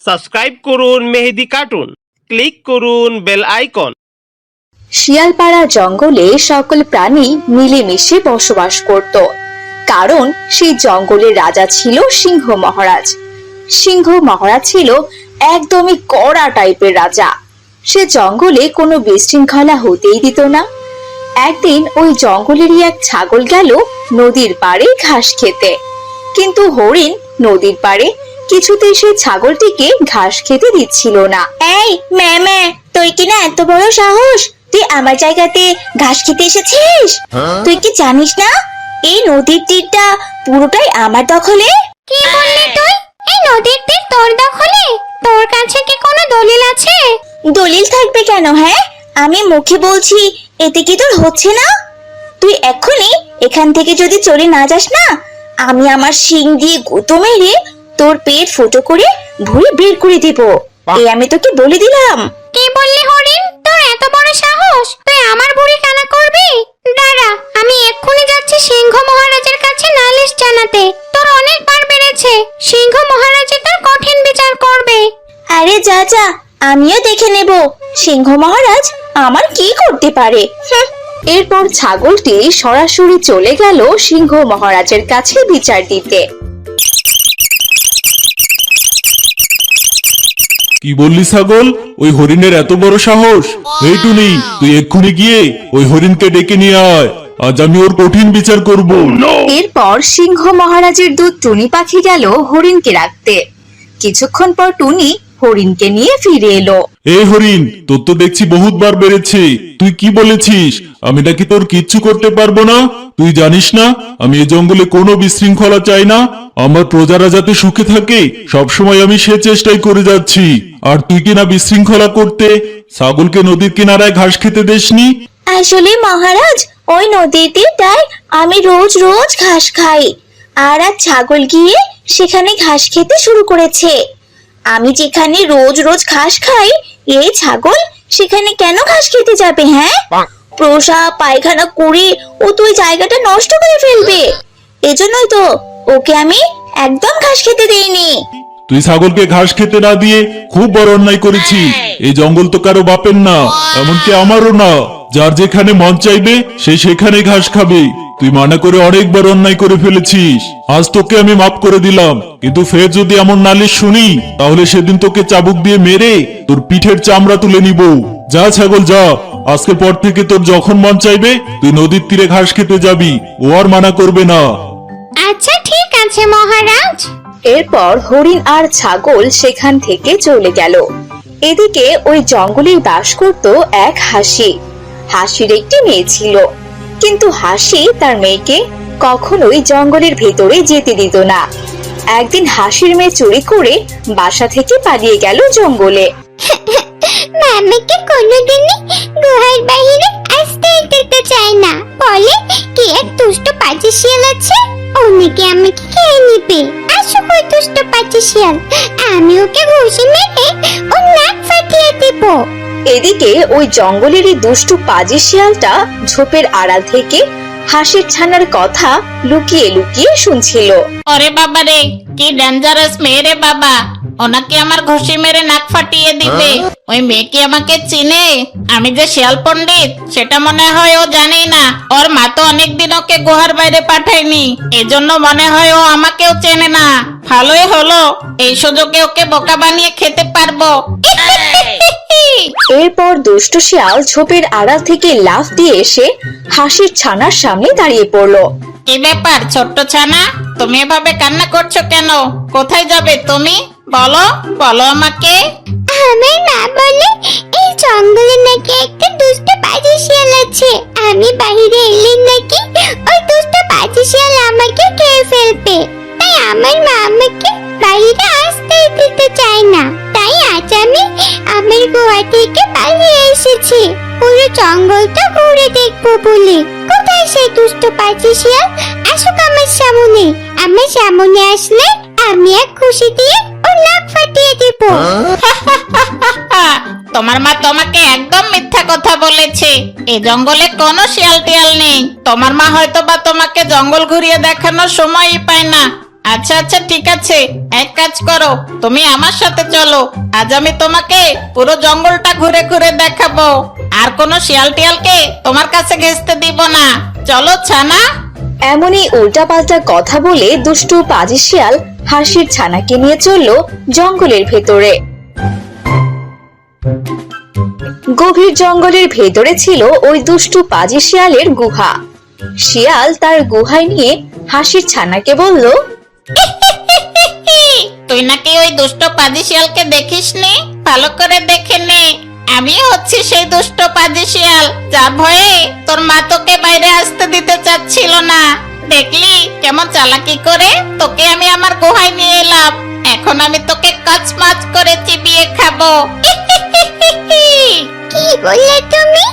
Subscribe করুন Mehedi cartoon, click করুন bell icon. শিয়ালপাড়া জঙ্গলে সকল প্রাণী মিলেমিশে বসবাস করত, কারণ সেই জঙ্গলের রাজা ছিল সিংহ মহারাজ। সিংহ মহারাজ ছিল একদমই কড়া টাইপের রাজা। সে জঙ্গলে কোনো বিশৃঙ্খলা হতেই দিত না। একদিন ওই জঙ্গলেরই এক ছাগল গেল নদীর পাড়ে ঘাস খেতে। কিন্তু হরিণ নদীর পাড়ে কিছুতেই সেই ছাগলটিকে ঘাস খেতে দিচ্ছিল না। এই ম্যা ম্যা তুই কি না এত বড় সাহস? তুই আমার জায়গাতে ঘাস খেতে এসেছিস? তুই কি জানিস না? এই নদীর তীরটা পুরোটাই আমার দখলে? কি বললি তুই? এই নদীর তীর তোর দখলে? তোর কাছে কি কোনো দলিল আছে? দলিল থাকবে কেন হ্যাঁ? আমি মুখে বলছি এতে কি তোর হচ্ছে না? তুই এক্ষুনি এখান থেকে যদি চলে না যাস না আমি আমার শিং দিয়ে গুঁতো মেরে তোর পেট ফুটো করে ভুঁড়ি বের করে দেব। এই আমি তোকে বলে দিলাম। কি বললি হরিণ? তোর এত বড় সাহস? তুই আমার বুড়ি কানা করবি? দাঁড়া আমি এক্ষুনি যাচ্ছি সিংহ মহারাজের কাছে নালিশ জানাতে। তোর অনেকবার বেড়েছে সিংহ মহারাজে তোর কঠিন বিচার করবে। আরে যা যা আমিও দেখে নেব। সিংহ মহারাজ আমার কি করতে পারে? হুঁ, এরপর ছাগলটি সরাসরি চলে গেল সিংহ মহারাজের কাছে বিচার দিতে। কি বললি ছাগল? ওই হরিণের এত বড় সাহস? এই টুনি তুই এক্ষুনি গিয়ে ওই হরিণকে ডেকে নিয়ে আয়। আজ আমি ওর কঠিন বিচার করব। এরপর সিংহ মহারাজের দুধ টুনি পাখি গেল হরিণকে রাখতে। কিছুক্ষণ পর টুনি হরিণকে নিয়ে ফিরে এলো। এই হরিণ তোর তো দেখছি বহুতবার বেড়েছে। তুই কি বলেছিস? আমি নাকি তোর কিচ্ছু করতে পারব না? তুই জানিস না আমি এই জঙ্গলে কোনো বিশৃঙ্খলা চাই না। আমার প্রজারা যাতে সুখে থাকে সবসময় আমি সে চেষ্টাই করে যাচ্ছি। আর তুই কিনা বিশৃঙ্খলা করতে ছাগলকে নদীর কিনারায় ঘাস খেতে দেসনি? আসলে মহারাজ ওই নদীর তীরটায় আমি রোজ রোজ ঘাস খাই। আর এক ছাগল গিয়ে সেখানে ঘাস খেতে শুরু করেছে। আমি যেখানে রোজ রোজ ঘাস খাই এই ছাগল সেখানে কেন ঘাস খেতে যাবে হ্যাঁ? প্রসাব পায়খানা করে ও তো ওই জায়গাটা নষ্ট করে ফেলবে। এজন্যই তো ওকে আমি একদম ঘাস খেতে দেইনি। তুই ছাগলকে ঘাস খেতে না দিয়ে খুব বড় অন্যায় করেছিস। এই জঙ্গল তো কারও বাপের না এমনকি আমারও না। যার যেখানে মন চাইবে সে সেখানে ঘাস খাবে। তুই মানা করে অনেকবার অন্যায় করে ফেলেছিস। আজ তোকে আমি মাফ করে দিলাম। কিন্তু ফের যদি এমন নালিশ শুনি তাহলে সেদিন তোকে চাবুক দিয়ে মেরে তোর পিঠের চামড়া তুলে নিব। যা ছাগল যা। আজকের পর থেকে তোর যখন মন চাইবে তুই নদীর তীরে ঘাস খেতে যাবি। ও আর মানা করবে না। আচ্ছা ঠিক আছে মহারাজ। এরপর হরিণ আর ছাগল সেখান থেকে চলে গেল। এদিকে ওই জঙ্গলে বাস করত এক হাসি। হাসির একটি মেয়ে ছিল। কিন্তু হাসি তার মেয়েকে কখনোই জঙ্গলের ভেতরে যেতে দিত না। একদিন হাসির মেয়ে চুরি করে বাসা থেকে পালিয়ে গেল জঙ্গলে। মামাকে কোনোদিনই গুহার বাইরে আসতেই দিতে চায় না। বলে, কি এক দুষ্ট শিয়াল আছে? আমাকে খেয়ে নিবে। আসো ওই দুষ্ট শিয়াল, আমি ওকে ঘুষি মেরে ওর নাক ফাটিয়ে দেব। এদিকে ওই জঙ্গলেরই দুষ্টু পাজি শিয়ালটা ঝোপের আড়াল থেকে হাসির ছানার কথা লুকিয়ে লুকিয়ে শুনছিল। ওরে বাবা রে কি ডেঞ্জারাস মেয়ে রে বাবা। ওনাকে আমার ঘুষি মেরে নাক ফাটিয়ে দিবে। ওই মেয়ে কি আমাকে চিনে। আমি যে শিয়াল পণ্ডিত সেটা মনে হয় ও জানেই না। ওর মা তো অনেকদিন ওকে গুহার বাইরে পাঠায়নি। এজন্য মনে হয় ও আমাকেও চেনে না। ভালোই হলো এই সুযোগে ওকে বোকা বানিয়ে খেতে পারব। এরপর দুষ্ট শিয়াল ঝোপের আড়াল থেকে লাফ দিয়ে এসে হাসির ছানার সামনে দাঁড়িয়ে পড়ল। কি ব্যাপার ছোট্ট ছানা? তুমি এভাবে কান্না করছ কেন? কোথায় যাবে তুমি? বলো বলো আমাকে। আমার মা বলে এই জঙ্গলে নাকি একটা দুষ্ট পাজি শিয়াল আছে। আমি বাইরে এলে নাকি ওই দুষ্ট পাজি শিয়াল আমাকে খেয়ে ফেলবে। তাই আমার মা আমাকে বাইরে আসতে দিতে চায় না। তাই আজ আমি আমার গোয়া থেকে পালিয়ে এসেছি। পুরো জঙ্গলটা ঘুরে দেখব বলে। কোথায় সেই দুষ্ট পাজি শিয়াল? আসুক আমার সামনে। আমার সামনে আসলে আমি এক খুশি দিয়ে ওর নাক ফাটিয়ে দেবো। তোমার মা তোমাকে একদম মিথ্যা কথা বলেছে। এই জঙ্গলে কোনো শিয়াল টিয়াল নেই। তোমার মা হয়তো বা তোমাকে জঙ্গল ঘুরিয়ে দেখানোর সময়ই পায় না। আচ্ছা আচ্ছা ঠিক আছে। এক কাজ করো, তুমি আমার সাথে চলো। আজ আমি তোমাকে পুরো জঙ্গলটা ঘুরে ঘুরে দেখাবো। আর কোনো শিয়াল টিয়ালকে তোমার কাছে ঘেসতে দিব না। চলো, ছানা। এমনই উল্টাপাল্টা কথা বলে দুষ্টু পাজি শিয়াল হাসির ছানাকে নিয়ে চলল জঙ্গলের ভেতরে। গভীর জঙ্গলের ভেতরে ছিল ওই দুষ্টু পাজি শিয়ালের গুহা। শিয়াল তার গুহায় নিয়ে হাসির ছানাকে বলল তুই নাকি ওই দুষ্ট পাজি শিয়ালকে দেখিস নি ভালো করে দেখে নে। আমি হচ্ছি সেই দুষ্ট পাজি শিয়াল যা ভয়ে তোর মা তোকে বাইরে আসতে দিতে চাচ্ছিল না। দেখলি, কেমন চালাকি করে? তোকে আমি আমার গুহায় নিয়ে এলাম। এখন আমি তোকে কাজ মাছ করে চিবিয়ে খাব। কি বললে তুমি?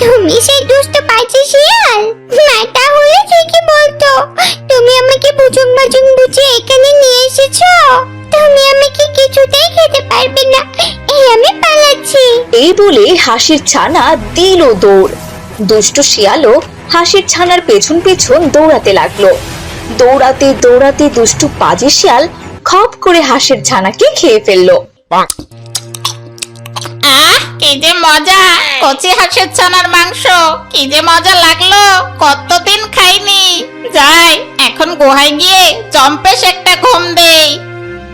তুমি সেই দুষ্ট পাইছি শিয়াল? মাটা হলে ঠিকই বলতো। তুমি আমাকে বুঝুং বাজুং বুঝে এখানে নিয়ে এসেছ? তুমি আমাকে কিছুতেই খেতে পারবে না। এই আমি পালাচ্ছি। এই বলে হাসির ছানা দিল দৌড়। দুষ্ট শিয়ালও হাসির ছানার পেছন পেছন দৌড়াতে লাগল। দৌড়াতে দৌড়াতে দুষ্টু পাজি শিয়াল খপ করে হাসির ছানাকে খেয়ে ফেলল। কি যে মজা। কচি হাঁসের ছানার মাংস, কি যে মজা লাগল। কতদিন খাইনি। যাই, এখন গুহায় গিয়ে চম্পেশ একটা ঘুম দেই।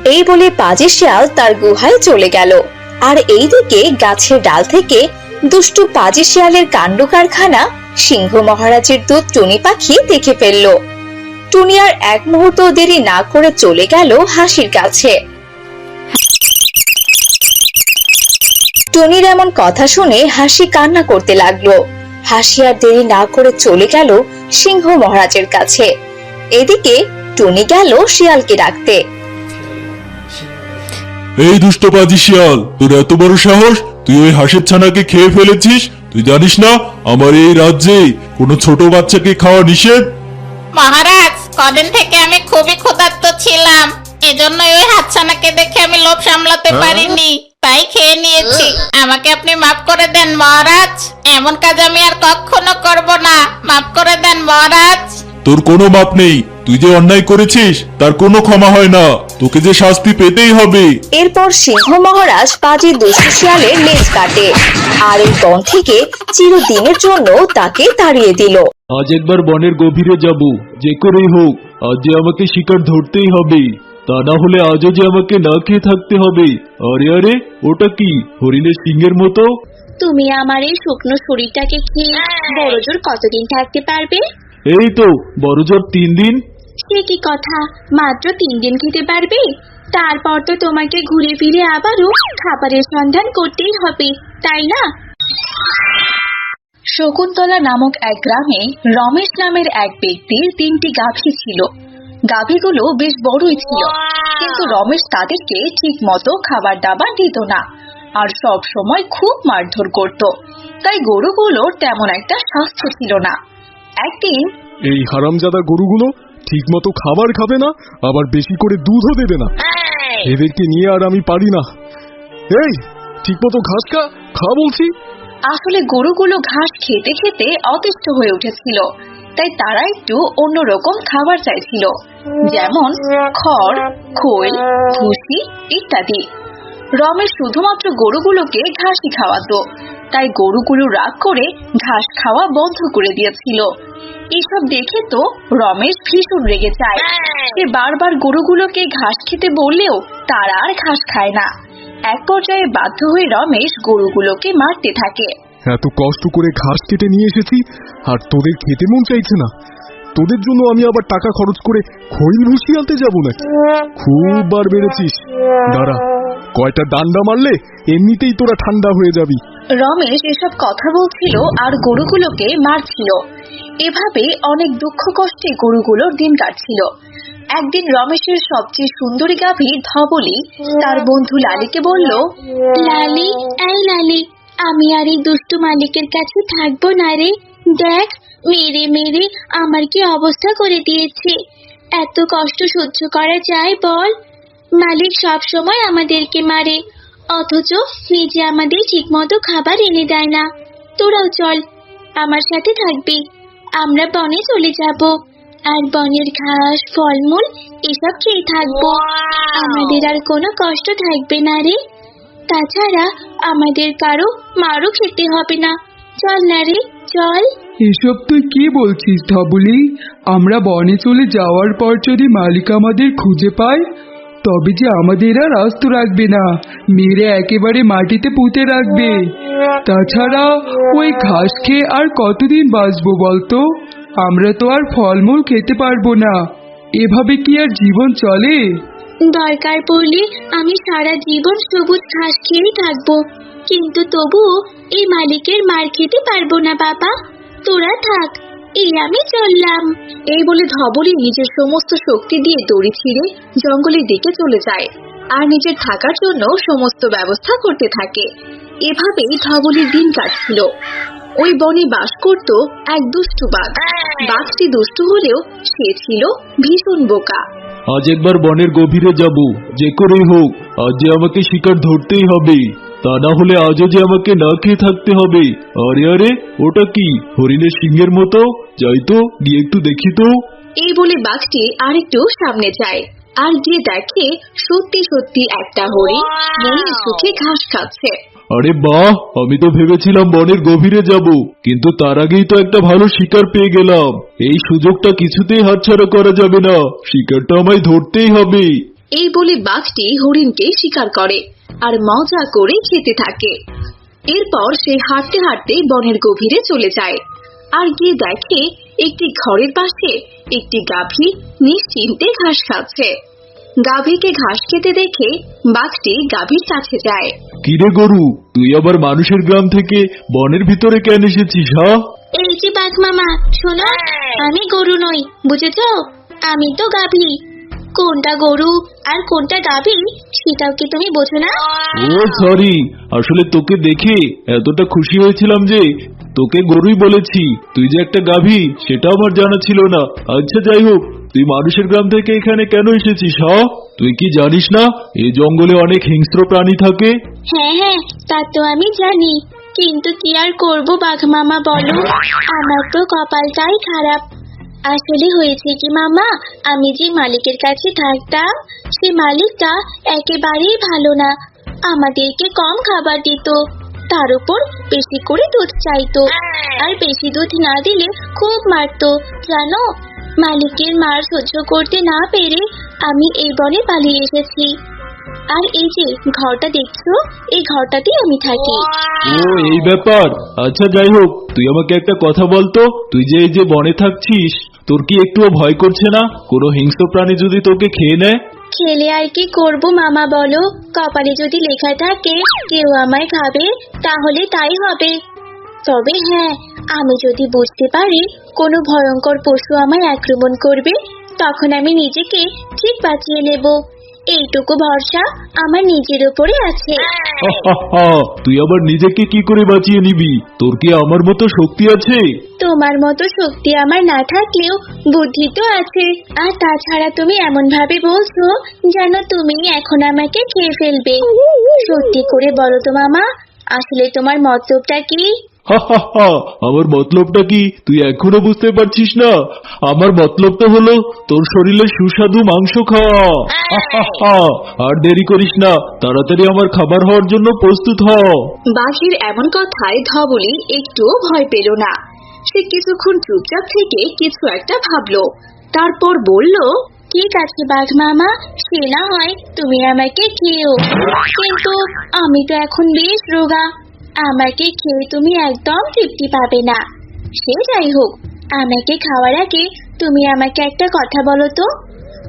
এই বলে শিয়াল তার গুহায় চলে গেল। আর এইদিকে গাছের ডাল থেকে দুষ্টু পাজি শিয়ালের কাণ্ড কারখানা সিংহ মহারাজের দুধ টুনি পাখি দেখে ফেলল। টুনি আর এক মুহূর্ত দেরি না করে চলে গেল হাসির কাছে। টুনির এমন কথা শুনে হাসি কান্না করতে লাগল। হাসি আর দেরি না করে চলে গেল সিংহ মহারাজের কাছে। এদিকে টনি গেল শিয়ালকে ডাকতে। এই দুষ্ট পাজি শিয়াল তোর এত বড় সাহস? তুই ওই হাঁসের ছানাকে খেয়ে ফেলেছিস? তুই জানিস না আমার এই রাজ্যে কোনো ছোট বাচ্চাকে খাওয়া নিষেধ? মহারাজ কদিন থেকে আমি খুবই ক্ষুধার্ত ছিলাম। এজন্যই ওই হাতছানাকে দেখে আমি লোভ সামলাতে পারিনি। তাই খেয়ে নিয়েছি। আমাকে আপনি মাফ করে দেন মহারাজ। এমন কাজ আমি আর কখনো করব না। মাফ করে দেন মহারাজ। তোর কোনো মাপ নেই। তুই যে অন্যায় করেছিস তার কোনো ক্ষমা হয় না। তোকে যে শাস্তি পেতেই হবে। এরপর সিংহ মহারাজ পাজি দুষ্টু শিয়ালের লেজ কাটে। আর এই বন থেকে চিরদিনের জন্য তাকে তাড়িয়ে দিল। আজ একবার বনের গভীরে যাব। যে করেই হোক আজ যে আমাকে শিকার ধরতেই হবে। তা না হলে আজও যে আমাকে না খেয়ে থাকতে হবে। আরে আরে ওটা কি? হরিণের সিংহের মতো? তুমি আমার এই শুকনো শরীরটাকে খেয়ে বড় জোর কতদিন থাকতে পারবে? এই তো বড় জোর তিন দিন। সে কি কথা? মাত্র তিন দিন খেতে পারবে? তারপর তো তোমাকে ঘুরে ফিরে আবারও খাবারের সন্ধান করতেই হবে তাই না? শকুন্তলা নামক এক গ্রামে রমেশ নামের এক ব্যক্তির তিনটি গাভী ছিল। গাভীগুলো বেশ বড়ই ছিল। কিন্তু রমেশ তাদেরকে ঠিক মতো খাবার দাবার দিত না আর সব সময় খুব মারধর করত। তাই গরুগুলোর তেমন একটা স্বাস্থ্য ছিল না। একদিন এই হারামজাদা গরুগুলো ঠিকমতো খাবার খাবে না আবার বেশি করে দুধও দেবে না। এদেরকে নিয়ে আর আমি পারি না। এই ঠিক মতো ঘাস খা খা বলছি। আসলে গরুগুলো ঘাস খেতে খেতে অতিষ্ঠ হয়ে উঠেছিল। তাই তারা একটু অন্যরকম খাবার চাইছিল। যেমন খড়, খোল, ভুসি ইত্যাদি। রমেশ শুধুমাত্র গরুগুলোকে ঘাসই খাওয়াতো। তাই গরুগুলো রাগ করে ঘাস খাওয়া বন্ধ করে দিয়েছিল। এসব দেখে তো রমেশ ভীষণ রেগে যায়। সে বারবার গরুগুলোকে ঘাস খেতে বললেও তারা আর ঘাস খায় না। এক পর্যায়ে বাধ্য হয়ে রমেশ গরুগুলোকে মারতে থাকে। এত কষ্ট করে ঘাস কেটে নিয়ে এসেছি আর তোদের খেতে মন চাইছে না। তোদের জন্য আমি আবার টাকা খরচ করে খৈল ভুসি আনতে যাব নাকি? খুব বার বেড়েছিস। দাঁড়া কয়টা ডান্ডা মারলে এমনিতেই তোরা ঠান্ডা হয়ে যাবি। রমেশ এসব কথা বলছিল আর গরুগুলোকে মারছিল। এভাবে অনেক দুঃখ কষ্টে গরুগুলোর দিন কাটছিল। একদিন রমেশের সবচেয়ে সুন্দরী গাভী ধবলি তার বন্ধু লালিকে বলল লালি এই লালি। আমি আর এই দুষ্টু মালিকের কাছে থাকব না রে। দেখ মেরে মেরে আমার কি অবস্থা করে দিয়েছে। এত কষ্ট সহ্য করা যায় বল। মালিক সব সময় আমাদেরকে মারে অথচ নিজে আমাদের ঠিকমতো খাবার এনে দেয় না। তোরাও চল আমার সাথে থাকবি। আমরা বনে চলে যাব। আর বনের ঘাস ফলমূল এসব খেয়ে থাকব। আমাদের আর কোনো কষ্ট থাকবে না রে। তাছাড়া আমাদের কারও মারও খেতে হবে না। চল না রে, চল। এসব তুই কি বলছিস ধবলি? আমরা বনে চলে যাওয়ার পর যদি মালিক আমাদের খুঁজে পায়, তবে যে আমাদের আর আস্ত রাখবে না। মেরে একেবারে মাটিতে পুঁতে রাখবে। তাছাড়া ওই ঘাস খেয়ে আর কতদিন বাঁচবো বলতো? আমরা তো আর ফলমূল খেতে পারব না। এভাবে কি আর জীবন চলে? দরকার পড়লে আমি সারা জীবন সবুজ ঘাস খেয়েই থাকব। কিন্তু তবুও এই মালিকের মার খেতে পারব না বাবা। তোরা থাক এই আমি চললাম। এই বলে ধবলি নিজের সমস্ত শক্তি দিয়ে দড়ি ছিঁড়ে জঙ্গলের দিকে চলে যায়। আর নিজের থাকার জন্য সমস্ত ব্যবস্থা করতে থাকে। এভাবেই ধবলির দিন কাটছিল। ওই বনে বাস করত এক দুষ্টু বাঘ। বাঘটি দুষ্টু হলেও সে ছিল ভীষণ বোকা। আজ একবার বনের গভীরে যাব, যে করেই হোক, আজ যে আমাকে শিকার ধরতেই হবে, তা না হলে আজও যে আমাকে না খেয়ে থাকতে হবে। আরে আরে, ওটা কি, হরিণের সিংহের মতো? যাই তো, গিয়ে একটু দেখি তো। এই বলে বাঘটি আরেকটু সামনে যায়। আর গিয়ে দেখে সত্যি সত্যি একটা হরিণ মনের সুখে ঘাস খাচ্ছে। আরে বাহ, আমি তো ভেবেছিলাম বনের গভীরে যাব, কিন্তু তার আগেই তো একটা ভালো শিকার পেয়ে গেলাম। এই সুযোগটা কিছুতেই হাতছাড়া করা যাবে না, শিকারটা আমায় ধরতেই হবে। এই বলে বাঘটি হরিণকে শিকার করে, আর মজা করে খেতে থাকে। এরপর সে হাঁটতে হাঁটতে বনের গভীরে চলে যায়, আর গিয়ে দেখে একটি ঘরের পাশে একটি গাভী নিশ্চিন্তে ঘাস খাচ্ছে। গাভীকে ঘাস খেতে দেখে বাঘটি গাভীর কাছে যায়। কিরে গরু? তুই আবার মানুষের গ্রাম থেকে বনের ভিতরে কেন এসেছিস হ্যাঁ এই যে বাঘ মামা শোনো আমি গরু নই বুঝেছ? আমি তো গাভী। কোনটা গরু আর কোনটা গাভী সেটাও কি তুমি বোঝো না? ও সরি আসলে তোকে দেখে এতটা খুশি হয়েছিলাম যে তোকে গরুই বলেছি, তুই যে একটা গাভী, সেটা আমার জানা ছিল না। আচ্ছা যাই হোক তুই মানুষের গ্রাম থেকে এখানে কেন এসেছিস হ্যাঁ তুই কি জানিস না এই জঙ্গলে অনেক হিংস্র প্রাণী থাকে? হ্যাঁ হ্যাঁ তা তো আমি জানি। কিন্তু কি আর করব বাঘ মামা বলো? আমার তো কপালটাই খারাপ। আসলে হয়েছে কি, মামা? আমি যে মালিকের কাছে থাকতাম, সে মালিকটা একেবারেই ভালো না। আমাদেরকে কম খাবার দিত। তার উপর বেশি করে দুধ চাইতো। আর বেশি দুধ না দিলে খুব মারতো। জানো মালিকের মার সহ্য করতে না পেরে আমি এই বনে পালিয়ে এসেছি। আর এই যে ঘরটা দেখছ এই ঘরটাতেই আমি থাকি। ও এই ব্যাপার। আচ্ছা যাই হোক তুই আমাকে একটা কথা বলতো? তুই যে এই যে বনে থাকছিস তোর কি একটুও ভয় করছে না? কোনো হিংস্র প্রাণী যদি তোকে খেয়ে নেয়? খেলে আর কি করব মামা বলো? কপালে যদি লেখা থাকে, কেউ আমায় খাবে, তাহলে তাই হবে। তবে হ্যাঁ আমি যদি বুঝতে পারি কোনো ভয়ঙ্কর পশু আমায় আক্রমণ করবে, তখন আমি নিজেকে ঠিক বাঁচিয়ে নেব। এইটুকু ভরসা আমার নিজের উপরে আছে। তুই আবার নিজেকে কি করে বাঁচিয়ে নিবি? তোর কি আমার মতো শক্তি আছে? তোমার মতো শক্তি আমার না থাকলেও বুদ্ধি তো আছে। আর তাছাড়া তুমি এমন ভাবে বলছো যেন তুমি এখন আমাকে খেয়ে ফেলবে। সত্যি করে বলো তো মামা আসলে তোমার মতলবটা কি? আমার মতলবটা কি? তুই এখনও বুঝতে পারছিস না? আমার মতলবটা হলো, তোর শরীরে সুস্বাদু মাংস খাওয়া। আর দেরি করিস না, তাড়াতাড়ি আমার খাবার হওয়ার জন্য প্রস্তুত হ। বাঘের এমন কথায় ধবলি একটুও ভয় পেল না। সে কিছুক্ষণ চুপচাপ থেকে কিছু একটা ভাবলো। তারপর বলল, ঠিক আছে বাঘ মামা, সে না হয় তুমি আমাকে খেয়েও। কিন্তু আমি তো এখন বেশ রোগা। আমাকে খেয়ে তুমি একদম তৃপ্তি পাবে না। সে যাই হোক আমাকে খাওয়ার আগে তুমি আমাকে একটা কথা বলো তো।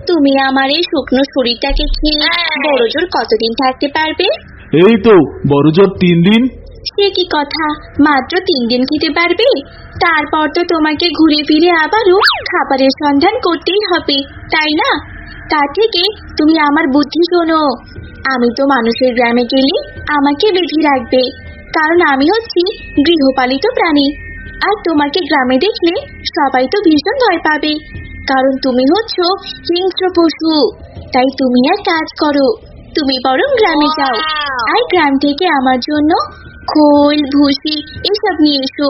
তুমি আমার এই শুকনো শরীরটাকে খেয়ে বড় জোর কতদিন থাকতে পারবে? এই তো বড় জোর তিন দিন। সে কি কথা? মাত্র তিন দিন খেতে পারবে? তারপর তো তোমাকে ঘুরে ফিরে আবারও খাবারের সন্ধান করতেই হবে তাই না? তা থেকে তুমি আমার বুদ্ধি শোনো। আমি তো মানুষের গ্রামে গেলে আমাকে বেঁধে রাখবে। কারণ আমি হচ্ছি গৃহপালিত প্রাণী। আর তোমাকে গ্রামে দেখলে সবাই তো ভীষণ ভয় পাবে। কারণ তুমি হচ্ছ হিংস্র পশু তাই তুমি আর কাজ করো। তুমি বরং গ্রামে যাও। আর গ্রাম থেকে আমার জন্য খোল ভুসি এসব নিয়ে এসো।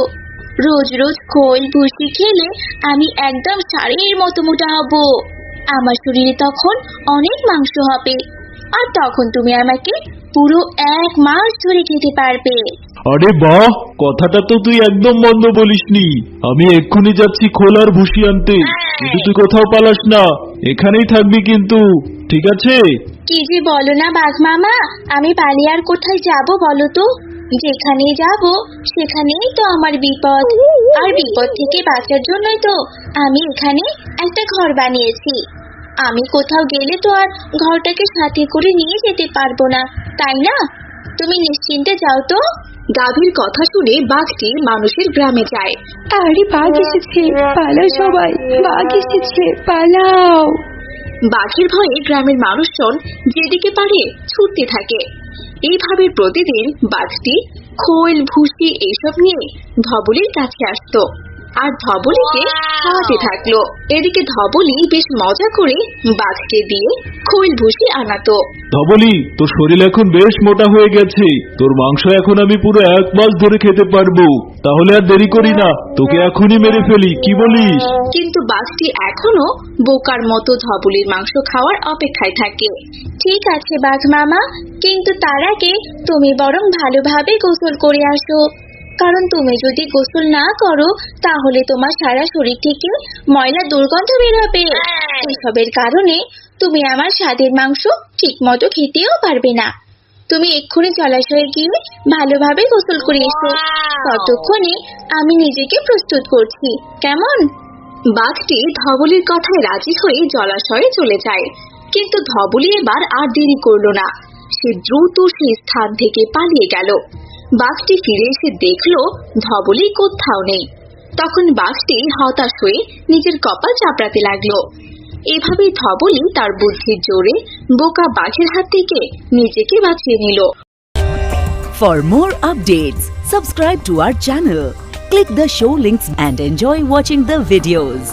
রোজ রোজ খোল ভুসি খেলে আমি একদম ষাঁড়ের মতো মোটা হব। আমার শরীরে তখন অনেক মাংস হবে। আর তখন তুমি আমাকে পুরো এক মাস ধরে খেতে পারবে। আরে বাহ কথাটা তো তুই একদম মন্দ বলিসনি। আমি এক্ষুনি যাচ্ছি খোলার ভুসি আনতে। কিন্তু তুই কোথাও পালাস না। এখানেই থাকবি কিন্তু ঠিক আছে? কি যে বলো না বাঘ মামা আমি পালিয়ে আর কোথায় যাব বলো তো? যেখানে যাব সেখানেই তো আমার বিপদ। আর বিপদ থেকে বাঁচার জন্যই তো আমি এখানে একটা ঘর বানিয়েছি। আমি কোথাও গেলে তো আর ঘরটাকে সাথে করে নিয়ে যেতে পারব না তাই না? তুমি নিশ্চিন্তে যাও তো। গাভীর কথা শুনে বাঘটি মানুষের গ্রামে যায়। আরে বাঘ এসেছে পালাও সবাই। বাঘ এসেছে পালাও। বাঘের ভয়ে গ্রামের মানুষজন যেদিকে পারে ছুটতে থাকে। এইভাবে প্রতিদিন বাঘটি খোল ভুসি এইসব নিয়ে ধবলের কাছে আসতো। আর ধবলিকে খাওয়াতে থাকল। এদিকে ধবলি বেশ মজা করে বাঘকে দিয়ে খোল ভুসি আনাতো। ধবলি তোর শরীর এখন বেশ মোটা হয়ে গেছে। তোর মাংস এখন আমি পুরো এক মাস ধরে খেতে পারব। তাহলে আর দেরি করি না তোকে এখনই মেরে ফেলি কি বলিস? কিন্তু বাঘটি এখনও বোকার মতো ধবলির মাংস খাওয়ার অপেক্ষায় থাকে। ঠিক আছে বাঘ মামা কিন্তু তার আগে তুমি বরং ভালোভাবে গোসল করে আসো। কারণ তুমি যদি গোসল না করো তাহলে তোমার সারা শরীর থেকে ময়লা দুর্গন্ধ বেরোবে এসবের কারণে তুমি আমার স্বাদের মাংস ঠিক মতো খেতেও পারবে না। তুমি এক্ষুনি জলাশয়ে গিয়ে ভালোভাবে গোসল করে এসো। ততক্ষণে আমি নিজেকে প্রস্তুত করছি। কেমন? বাঘটি ধবলির কথায় রাজি হয়ে জলাশয়ে চলে যায়। কিন্তু ধবলি এবার আর দেরি করল না। সে দ্রুত সেই স্থান থেকে পালিয়ে গেল। বাঘটি ফিরে এসে দেখল ধবলি কোথাও নেই তখন বাঘটি হতাশ হয়ে নিজের কপাল চাপড়াতে লাগল এভাবেই ধবলি তার বুদ্ধির জোরে বোকা বাঘের হাত থেকে নিজেকে বাঁচিয়ে নিল For more updates, subscribe to our channel, click the show links and enjoy watching the videos.